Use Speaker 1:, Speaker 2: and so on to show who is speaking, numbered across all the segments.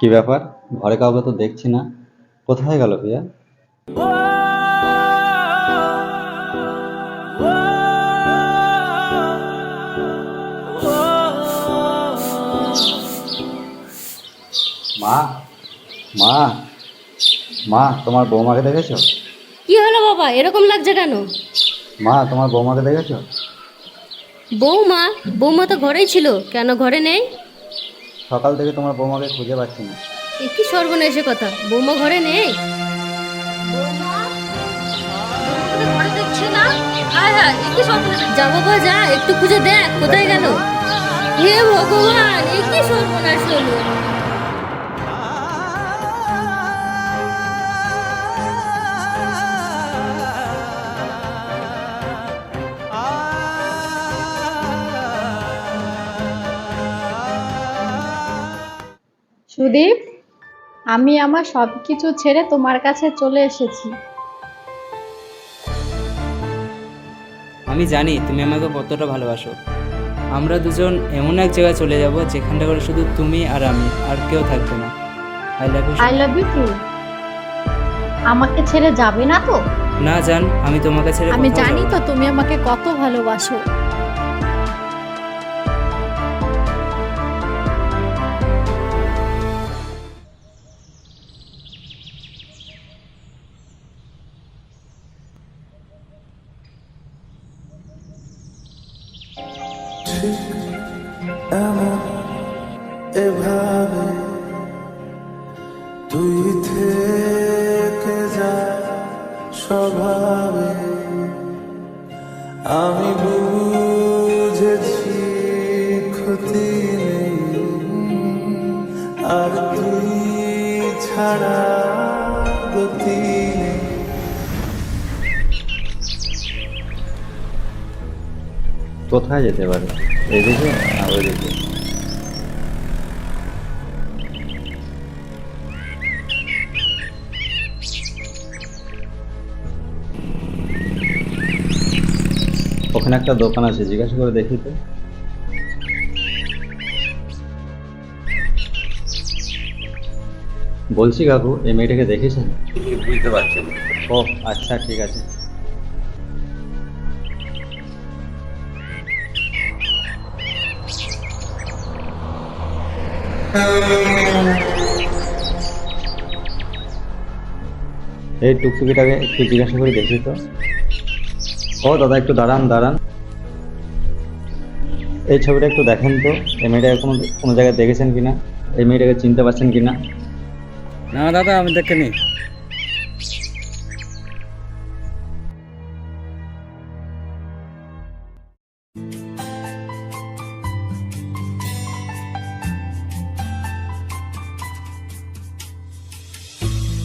Speaker 1: কি ব্যাপার? ঘরে কাউকে তো দেখছি না। কোথায় গেল প্রিয়া? মা মা মা তোমার বৌমাকে দেখেছ?
Speaker 2: কি হলো বাবা? এরকম লাগছে কেন?
Speaker 1: মা তোমার বৌমাকে দেখেছ?
Speaker 2: বৌমা? বৌমা তো ঘরেই ছিল। কেন ঘরে নেই?
Speaker 1: সকাল থেকে তোমার বৌমাকে খুঁজে পাচ্ছি না।
Speaker 2: এ কি সর্বনাশে কথা? বৌমা ঘরে নেই? যাব যা একটু খুঁজে দেখ কোথায় গেল? হে ভগবান এ কি সর্বনাশ হলো?
Speaker 3: সুদীপ আমি আমার সব কিছু ছেড়ে তোমার কাছে চলে এসেছি।
Speaker 4: আমি জানি তুমি আমাকে কতটা ভালোবাসো। আমরা দুজন এমন এক জায়গায় চলে যাব যেখানটা করে শুধু তুমি আর আমি আর কেউ থাকবে না। I love you
Speaker 3: I love you too আমাকে ছেড়ে যাবে না তো?
Speaker 4: না জান আমি তোমাকে ছেড়ে
Speaker 3: আমি জানি তো তুমি আমাকে কত ভালোবাসো।
Speaker 5: এমন এভাবে তুই থেকে যা স্বভাবে। আমি বুঝেছি ক্ষতি নেই, আর তুই ছাড়া গতি
Speaker 1: কোথায় যেতে পারে? এদিকে না ওইদিকে ওখানে একটা দোকান আছে জিজ্ঞাসা করে দেখি তো। বলছি কাকু এই মেয়েটাকে দেখেছেন?
Speaker 6: বুঝতে পারছেন
Speaker 1: ও আচ্ছা ঠিক আছে। এই টুকটুকিটাকে একটু জিজ্ঞাসা করে দেখি তো। ও, দাদা, একটু দাঁড়ান দাঁড়ান। এই ছবিটা একটু দেখেন তো। এই মেয়েটাকে কোনো কোনো জায়গায় দেখেছেন কিনা? এই মেয়েটাকে চিনতে পারছেন কিনা?
Speaker 4: না, দাদা, আমি দেখিনি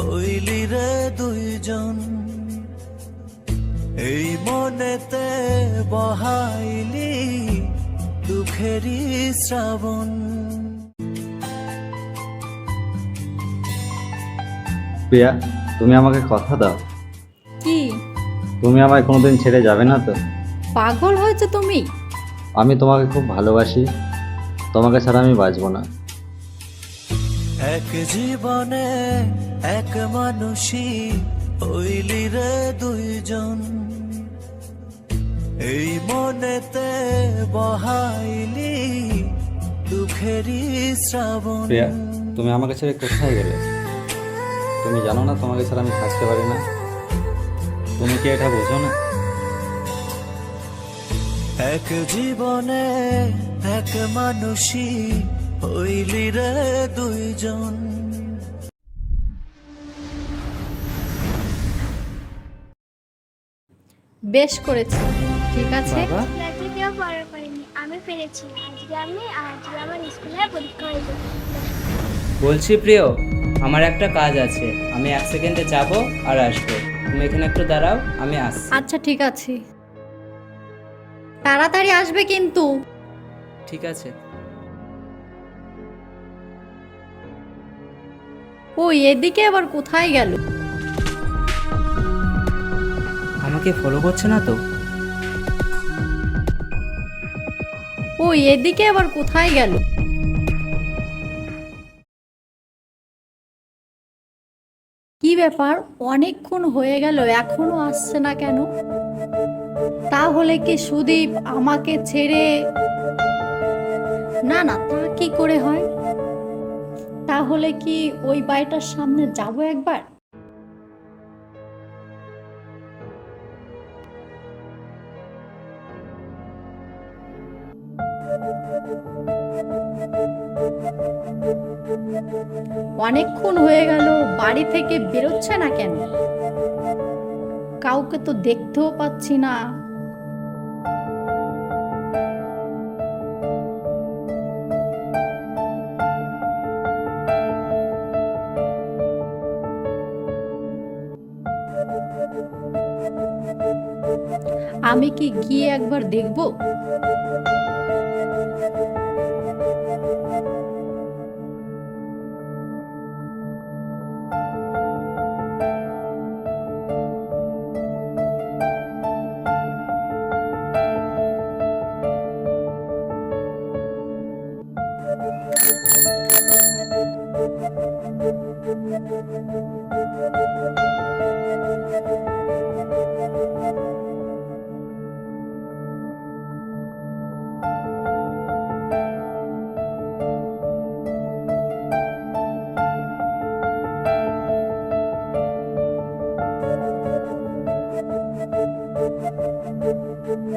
Speaker 5: হইলি রে দুইজন। এই মনেতে বহাইলি দুঃখেরই শ্রাবণ।
Speaker 1: প্রিয়া তুমি আমাকে কথা দাও।
Speaker 3: কি?
Speaker 1: তুমি আমায় কোনোদিন ছেড়ে যাবে না তো?
Speaker 3: পাগল হয়েছে তুমি?
Speaker 1: আমি তোমাকে খুব ভালোবাসি। তোমাকে ছাড়া আমি বাঁচবো না।
Speaker 5: এক জীবনে এক মানুষই হইলি রে দুইজন। এই মনেতে বহাইলি দুঃখেরই শ্রাবণ।
Speaker 1: প্রিয়া তুমি আমাকে ছেড়ে কোথায় গেলে? তুমি জানো না তোমাকে ছাড়া আমি থাকতে পারি না। তুমি কি এটা বোঝো না?
Speaker 5: এক জীবনে এক মানুষই হইলি রে দুইজন।
Speaker 3: বেশ করেছি ঠিক আছে?
Speaker 4: বাবা।
Speaker 7: কেউ পড়া করেনি আমি পেরেছি আজকে আমি আজকে আমার স্কুলে পরীক্ষা হয়েছে
Speaker 4: বলছি প্রিয় আমার একটা কাজ আছে। আমি এক সেকেন্ডে যাব আর আসব। তুমি এখানে একটু দাঁড়াও আমি আসছি।
Speaker 3: আচ্ছা ঠিক আছে। তাড়াতাড়ি আসবে কিন্তু।
Speaker 4: ঠিক আছে।
Speaker 3: ও এদিকে আবার কোথায় গেল?
Speaker 4: আমাকে ফলো করছে না তো?
Speaker 3: ও এদিকে আবার কোথায় গেল? কি ব্যাপার? অনেকক্ষণ হয়ে গেল এখনও আসছে না কেন? তাহলে কি সুদীপ আমাকে ছেড়ে না না তা কি করে হয়? তাহলে কি ওই বাড়িটার সামনে যাব একবার? অনেকক্ষণ হয়ে গেল, বাড়ি থেকে বেরোচ্ছে না কেন? কাউকে তো দেখতেও পাচ্ছি না। আমি কি গিয়ে একবার দেখব?
Speaker 4: কি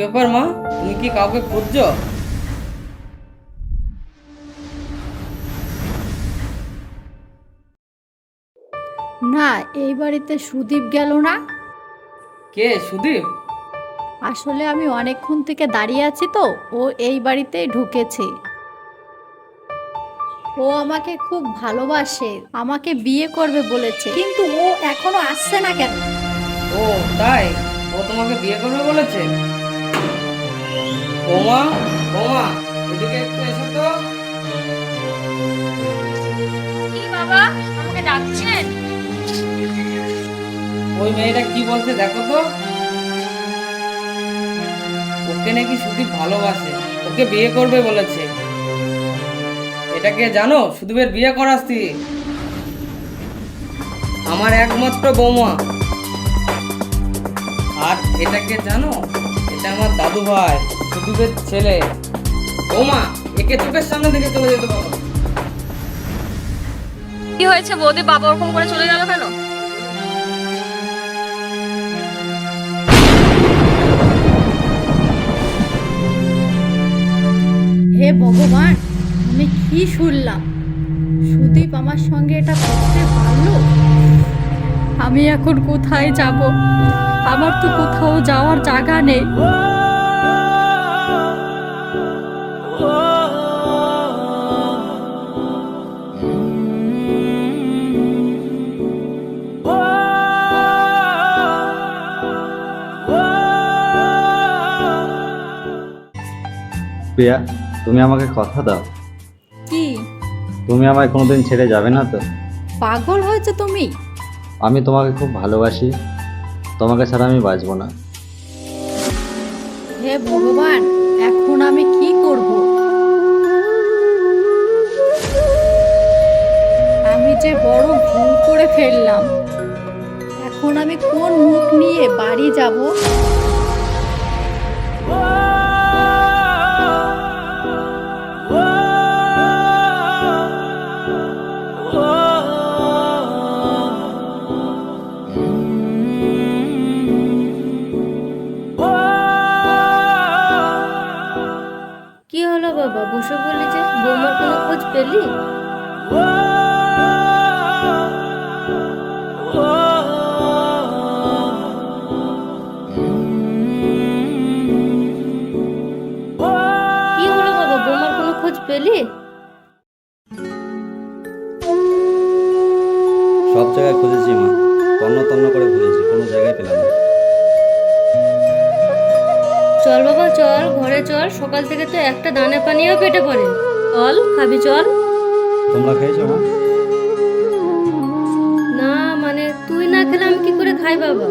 Speaker 4: ব্যাপার মা? তুমি কি কাউকে খুঁজছো?
Speaker 3: না এই বাড়িতে সুদীপ গেল না।
Speaker 4: কে সুদীপ?
Speaker 3: আসলে আমি অনেকক্ষণ থেকে দাঁড়িয়ে আছি তো ও এই বাড়িতেই ঢুকেছে। ও আমাকে খুব ভালোবাসে আমাকে বিয়ে করবে বলেছে। কিন্তু ও এখনও আসছে না কেন?
Speaker 4: ও তাই? ও তোমাকে বিয়ে করবে বলেছে? ওমা ওমা এদিকে একটু এসো তো।
Speaker 2: কি বাবা আমাকে ডাকছেন?
Speaker 4: ওই মেয়েটা কি বলছে দেখো তো। ওকে নাকি সুদীপ ভালোবাসে ওকে বিয়ে করবে বলেছে। এটাকে জানো? সুদীপের বিয়ে করাচ্ছি আমার একমাত্র বৌমা। আর এটাকে জানো? এটা আমার দাদু ভাই সুদীপের ছেলে। বৌমা একে চোখের সামনে থেকে চলে যেতে পারো।
Speaker 2: কি হয়েছে বৌদি? বাবা ওরকম করে চলে গেল কেন?
Speaker 3: হে ভগবান আমি কি শুনলাম? সুদীপ আমার সঙ্গে এটা করতে পারল? আমি এখন কোথায় যাব? আমার তো কোথাও যাওয়ার জায়গা নেই।
Speaker 1: প্রিয়া, তুমি আমাকে কথা দাও। তুমি আমায় কোনোদিন ছেড়ে যাবে না তো?
Speaker 3: পাগল হয়েছে তুমি।
Speaker 1: আমি তোমাকে খুব ভালোবাসি। তোমাকে ছাড়া আমি বাঁচবো না।
Speaker 3: হে ভগবান এখন আমি কি করব? আমি যে বড় ভুল করে ফেললাম। এখন আমি কোন মুখ নিয়ে বাড়ি যাব?
Speaker 2: বংশী বলি যে, বৌমার কোনো খোঁজ পেলি? কি হলো বাবা? বৌমার কোনো খোঁজ পেলি?
Speaker 1: সব জায়গায় খুঁজেছি মা। তন্ন তন্ন করে খুঁজেছি, কোনো জায়গায় পেলাম না।
Speaker 2: চল বাবা চল ঘরে চল। সকাল থেকে তো একটা দানা পানিও পেটে পড়ে। চল খাবি চল।
Speaker 1: তোমরা খেয়েছো মা?
Speaker 2: না মানে তুই না খেলে আমি কি করে খাই বাবা?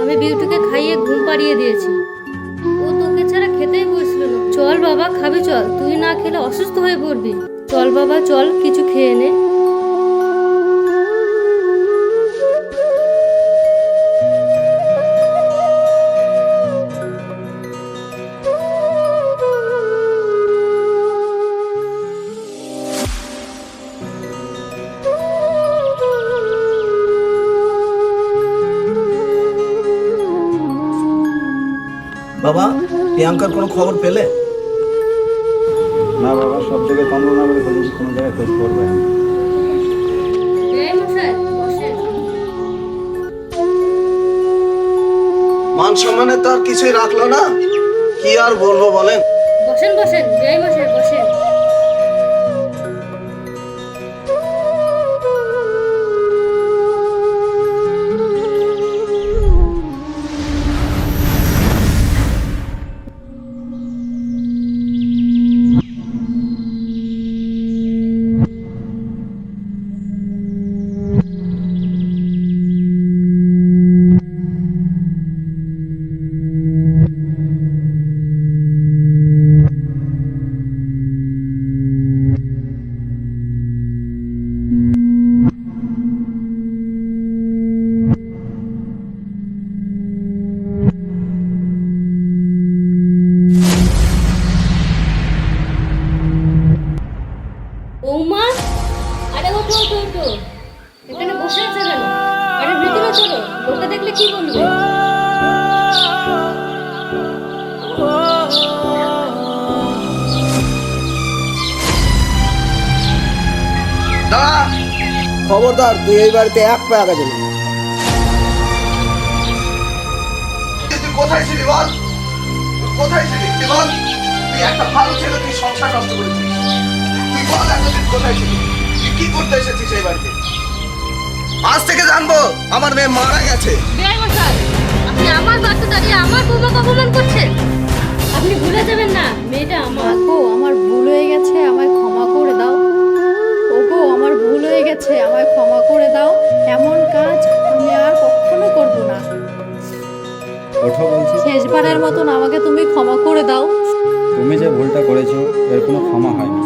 Speaker 2: আমি বিউটিকে খাইয়ে ঘুম পাড়িয়ে দিয়েছি। ও তোকে ছাড়া খেতেই বসছিল না। চল বাবা খাবি চল। তুই না খেলে অসুস্থ হয়ে পড়বি। চল বাবা চল কিছু খেয়ে নে।
Speaker 6: বাবা প্রিয়াঙ্কার কোনো খবর পেলে?
Speaker 1: না বাবা সব থেকে কম না করে খুঁজেছি কোনো জায়গায় খোঁজ করবে
Speaker 6: মান সম্মানে তো আর কিছুই রাখল না। কি আর বলব বলেন?
Speaker 2: বসেন বসেন জয় বসেন কি বলবে
Speaker 6: খবরদার তুই এই বাড়িতে এক পা আগে যাবি তুই কোথায় ছিলি বল? কোথায় ছিলি? তুই বল। তুই একটা ভালো ছেলে তুই সংসার নষ্ট করেছিস। তুই বল এতদিন কোথায় ছিলি? তুই কি করতে এসেছিস এই বাড়িতে? আজ থেকে জানব আমার মেয়ে মারা গেছে।
Speaker 2: আপনি আমার বাড়িতে দাঁড়িয়ে আমার বৌমাকে অপমান করছেন। আপনি ভুলে যাবেন না মেয়েটা আমার।
Speaker 3: গো আমার ভুল হয়ে গেছে আমায় ক্ষমা করে দাও। ওগো আমার ভুল হয়ে গেছে আমায় ক্ষমা করে দাও। এমন কাজ আমি আর কখনো করব না।
Speaker 1: ওঠো বলছি।
Speaker 3: শেষবারের মতন আমাকে তুমি ক্ষমা করে দাও।
Speaker 1: তুমি যে ভুলটা করেছ এর কোনো ক্ষমা হয়নি